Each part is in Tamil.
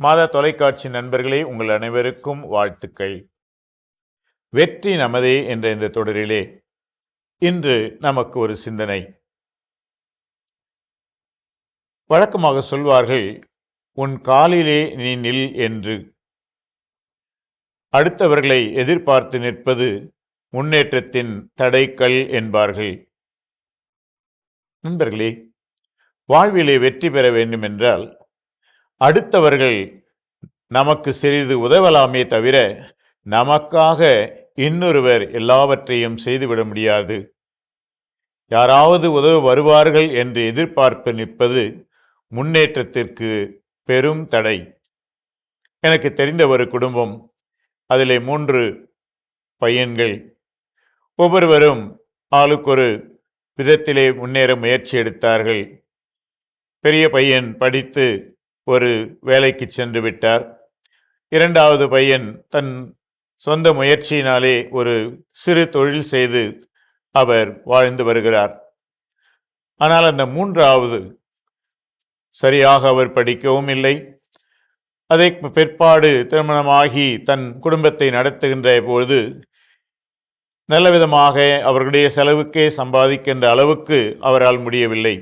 மாத தொலைக்காட்சி நண்பர்களே உங்கள் அனைவருக்கும் வாழ்த்துக்கள். வெற்றி நமதே என்ற இந்த தொடரிலே இன்று நமக்கு ஒரு சிந்தனை. வழக்கமாக சொல்வார்கள் உன் காலிலே நீ நில் என்று. அடுத்தவர்களை எதிர்பார்த்து நிற்பது முன்னேற்றத்தின் தடைக்கல் என்பார்கள். நண்பர்களே வாழ்விலே வெற்றி பெற வேண்டுமென்றால் அடுத்தவர்கள் நமக்கு சிறிது உதவலாமே தவிர நமக்காக இன்னொருவர் எல்லாவற்றையும் செய்துவிட முடியாது. யாராவது உதவ வருவார்கள் என்று எதிர்பார்ப்பு நிற்பது முன்னேற்றத்திற்கு பெரும் தடை. எனக்கு தெரிந்த ஒரு குடும்பம் அதிலே மூன்று பையன்கள். ஒவ்வொருவரும் ஆளுக்கொரு விதத்திலே முன்னேற முயற்சி எடுத்தார்கள். பெரிய பையன் படித்து ஒரு வேலைக்கு சென்று விட்டார். இரண்டாவது பையன் தன் சொந்த முயற்சியினாலே ஒரு சிறு தொழில் செய்து அவர் வாழ்ந்து வருகிறார். ஆனால் அந்த மூன்றாவது சரியாக அவர் படிக்கவும் இல்லை. அதை பிற்பாடு திருமணமாகி தன் குடும்பத்தை நடத்துகின்ற பொழுது நல்ல விதமாக அவர்களுடைய செலவுக்கே சம்பாதிக்கின்ற அளவுக்கு அவரால் முடியவில்லை.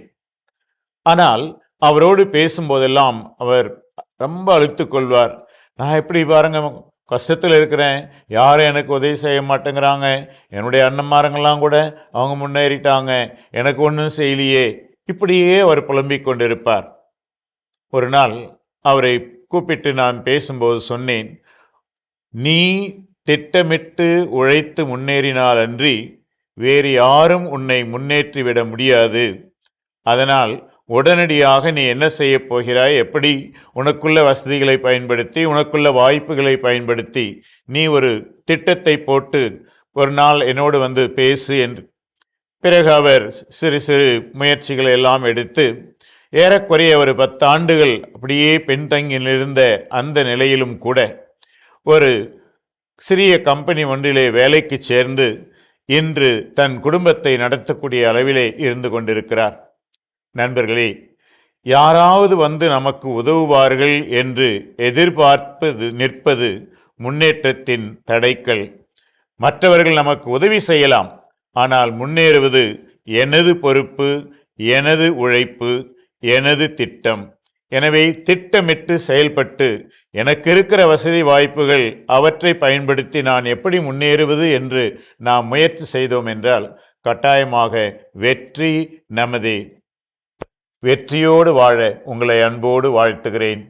ஆனால் அவரோடு பேசும்போதெல்லாம் அவர் ரொம்ப அழுத்து கொள்வார். நான் எப்படி பாருங்க கஷ்டத்தில் இருக்கிறேன். யாரும் எனக்கு உதவி செய்ய மாட்டேங்கிறாங்க. என்னுடைய அண்ணன்மாரங்கள்லாம் கூட அவங்க முன்னேறிட்டாங்க. எனக்கு ஒன்றும் செய்யலையே. இப்படியே அவர் புலம்பிக் கொண்டிருப்பார். ஒரு நாள் அவரை கூப்பிட்டு நான் பேசும்போது சொன்னேன் நீ திட்டமிட்டு உழைத்து முன்னேறினால் அன்றி வேறு யாரும் உன்னை முன்னேற்றிவிட முடியாது. அதனால் உடனடியாக நீ என்ன செய்ய போகிறாய்? எப்படி உனக்குள்ள வசதிகளை பயன்படுத்தி உனக்குள்ள வாய்ப்புகளை பயன்படுத்தி நீ ஒரு திட்டத்தை போட்டு ஒரு நாள் என்னோடு வந்து பேசு என்று. பிறகு அவர் சிறு சிறு முயற்சிகளை எல்லாம் எடுத்து ஏறக்குறைய ஒரு பத்தாண்டுகள் அப்படியே பின்தங்கி இருந்த அந்த நிலையிலும் கூட ஒரு சிறிய கம்பெனி ஒன்றிலே வேலைக்கு சேர்ந்து இன்று தன் குடும்பத்தை நடத்தக்கூடிய அளவிலே இருந்து கொண்டிருக்கிறார். நண்பர்களே யாராவது வந்து நமக்கு உதவுவார்கள் என்று எதிர்பார்ப்பது நிற்பது முன்னேற்றத்தின் தடைக்கல் மற்றவர்கள் நமக்கு உதவி செய்யலாம் ஆனால் முன்னேறுவது எனது பொறுப்பு எனது உழைப்பு எனது திட்டம். எனவே திட்டமிட்டு செயல்பட்டு எனக்கு இருக்கிற வசதி வாய்ப்புகள் அவற்றை பயன்படுத்தி நான் எப்படி முன்னேறுவது என்று நாம் முயற்சி செய்தோம் என்றால் கட்டாயமாக வெற்றி நமதே. வெற்றியோடு வாழ உங்களை அன்போடு வாழ்த்துகிறேன்.